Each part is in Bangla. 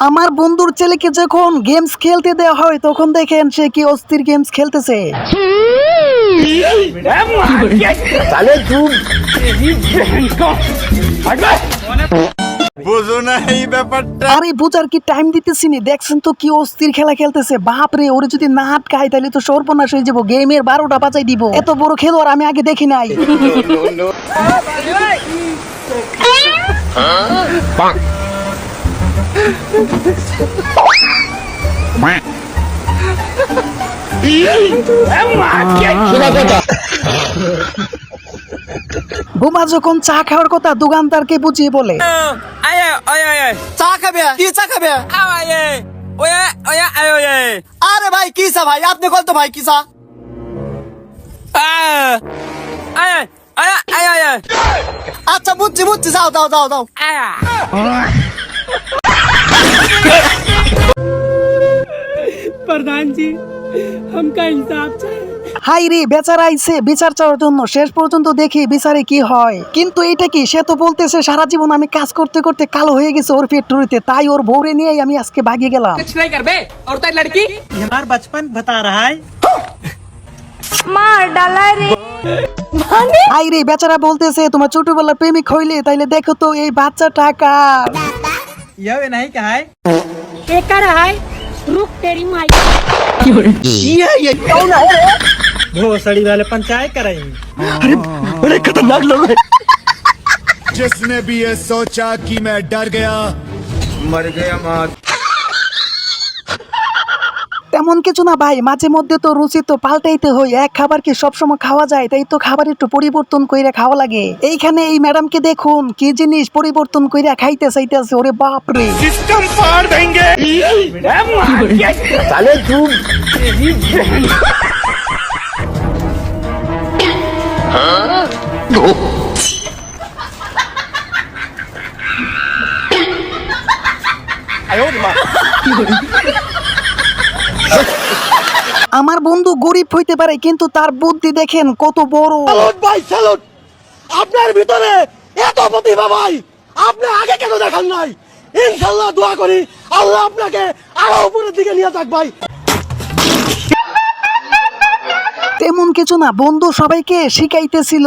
আমার বন্ধুর ছেলেকে যখন গেমস খেলতে দেওয়া হয় তখন দেখেন সে কি অস্থির গেমস খেলতেছে। বুঝো না এই ব্যাপারটা। আরে বুঝার কি টাইম দিতেছি নি? দেখছেন তো কি অস্থির খেলা খেলতেছে। বাপ রে ওরে যদি না আটকায় তাহলে তো সর্বনাশ হয়ে যাব। গেমের বারোটা বাজাই দিব। এত বড় খেলোয়াড় আমি আগে দেখি নাই। বোমা যখন চা খাওয়ার কথা দোকানদারকে বুঝিয়ে বলে। চা খাবে? কি চা খাবে? আয়ে ওয়ে ওয়ে আয়ে ওয়ে আরে ভাই কি চা ভাই? আপনি ভাই কি চা? আচ্ছা বুঝছি বুঝছি। যাও দাও দাও দাও আয়া प्रधान जी हमका इंसाफ चाहिए হাই রে বেচারা আইছে বিচার চাওয়ার জন্য শেষ পর্যন্ত দেখি বিচারে কি হয় কিন্তু এটা কি সে তো বলতেছে সারা জীবন আমি কাজ করতে করতে কালো হয়ে গেছে ওর ফ্যাক্টরিতে তাই ওর ভৌরে নিয়েই আমি আজকে ভাগিয়ে গেলাম कुछ नहीं कर बे और तेरी लड़की हमारा बचपन बता रहा है মার ডালা রে হাই রে বেচারা বলতেছে তোমার ছোটবেলার প্রেমিক হইলে তাইলে দেখো তো এই বাচ্চাটা কার ये नहीं कहा है। एकर है रुक तेरी माई। ये ये कौन है? भोसड़ी वाले पंचायत कराएँगे अरे अरे खतरनाक लोग है। जिसने भी ये सोचा कि मैं डर गया मर गया मार এমন কিছু না ভাই মাঝে মধ্যে তো রুচি তো পাল্টাইতে হয় এক খাবার কি সবসময় খাওয়া যায়? তাই তো খাবার একটু পরিবর্তন কইরা খাওয়া লাগে। এইখানে এই ম্যাডামকে দেখুন কি জিনিস পরিবর্তন কইরা খাইতে চাইতেছে ওরে বাপ রে সিস্টেম তাহলে আমার বন্ধু গরিব হইতে পারে কিন্তু তার বুদ্ধি দেখেন কত বড়। ভাই স্যালুট আপনার ভিতরে এত প্রতিভা ভাই আপনি আগে কেন দেখান নাই? ইনশাল্লাহ দোয়া করি আল্লাহ আপনাকে আরও উপরের দিকে নিয়ে যাক ভাই। তেমন কিছু না বন্ধু সবাইকে শিখাইতেছিল।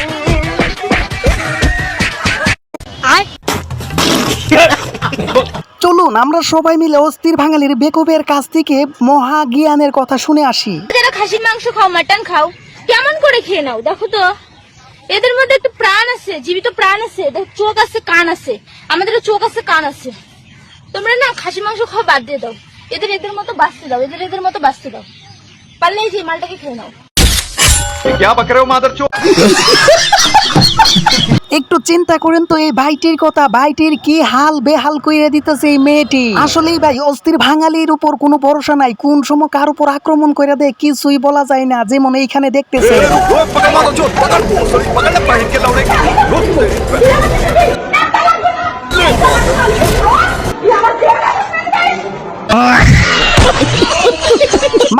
চলুন আমরা সবাই মিলে অস্থির বাঙালির বেকুবের কাছ থেকে মহা জ্ঞানের কথা শুনে আসি। যারা খাসির মাংস খাও মাটন খাও কেমন করে খেয়ে নাও দেখো তো। এদের মধ্যে একটু প্রাণ আছে জীবিত প্রাণ আছে এদের চোখ আছে কান আছে আমাদের চোখ আছে কান আছে। তোমরা না খাসি মাংস খাওয়া বাদ দিয়ে দাও এদের এদের মতো বাঁচতে দাও এদের এদের মতো বাঁচতে দাও। পারলে এই যে মালটাকে খেয়ে নাও। একটু চিন্তা করেন তো এই ভাইটির কথা ভাইটির কি হাল বেহাল কইরে দিতেছে এই মেয়েটি আসলেই ভাই অস্থির ভাঙালির উপর কোনো ভরসা নাই কোন সময় কার উপর আক্রমণ করে দেয় কিছুই বলা যায় না যেমন এইখানে দেখতেছে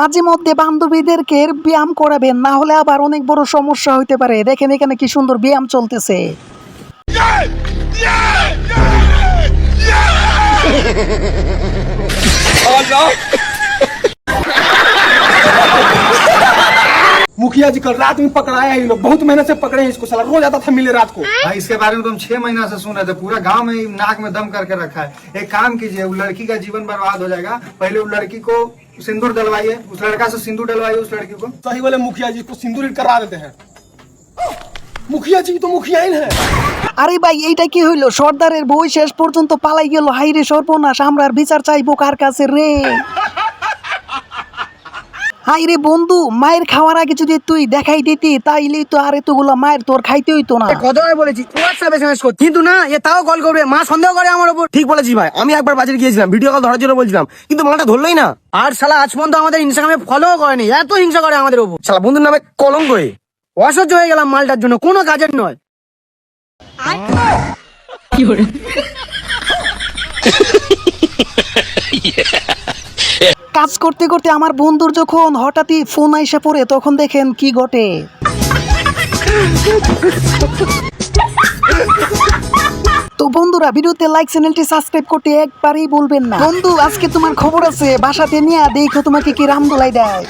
মাঝে মধ্যে বান্ধবীদেরকে ব্যায়াম করাবেন না হলে আবার অনেক বড় সমস্যা হইতে পারে দেখেন এখানে কি সুন্দর ব্যায়াম চলতেছে मुखिया जी कल रात में पकड़ाया ये लोग बहुत मेहनत से पकड़े हैं इसको साला रोज आता था मिले रात को भाई इसके बारे में तो हम छह महीना से सुन रहे थे पूरा गांव में नाक में दम करके रखा है एक काम कीजिए वो लड़की का जीवन बर्बाद हो जाएगा पहले वो लड़की को सिंदूर डलवाइए उस लड़का से सिंदूर डलवाइए उस लड़की को सही वाले मुखिया जी को सिंदूर करा देते हैं मुखिया जी तो मुखिया ही है আরে ভাই এইটা কি হইলো সর্দারের বই শেষ পর্যন্ত পালাই গেল হাইরে সর্বনাশ আমরা আর বিচার চাইবো কার কাছে রে হাই রে বন্ধু মায়ের খাওয়ার আগে যদি তুই দেখাই দিতি তাইলেই তো আর এতগুলা মায়ের তোর খাইতে হইতো না। কতবার বলেছি হোয়াটসঅ্যাপ এসএমএস কর। কিন্তু না এ তাও কল করবে। মা সন্দেহ করে আমার উপর। ঠিক বলেছি ভাই আমি একবার বাজারে গিয়েছিলাম ভিডিও কল ধরার জন্য বলছিলাম। কিন্তু মালটা ধরলোই না। আর শালা আজ পর্যন্ত আমাদের ইনস্টাগ্রামে ফলো করেনি এত হিংসা করে আমাদের উপর। শালা বন্ধুর নামে কলঙ্ক হয়ে অসহ্য হয়ে গেলাম মালটার জন্য কোনো কাজের নয়। কাজ করতে করতে আমার বন্ধুর যখন হঠাৎই ফোন আইসে পড়ে, তখন দেখেন কি ঘটে। তো বন্ধুরা, ভিডিওতে লাইক চ্যানেলটি সাবস্ক্রাইব করতে একবারই বলবেন না। বন্ধু, আজকে তোমার খবর আছে, বাসাতে নিয়ে দেখো তোমাকে কি রামদোলাই দেয়।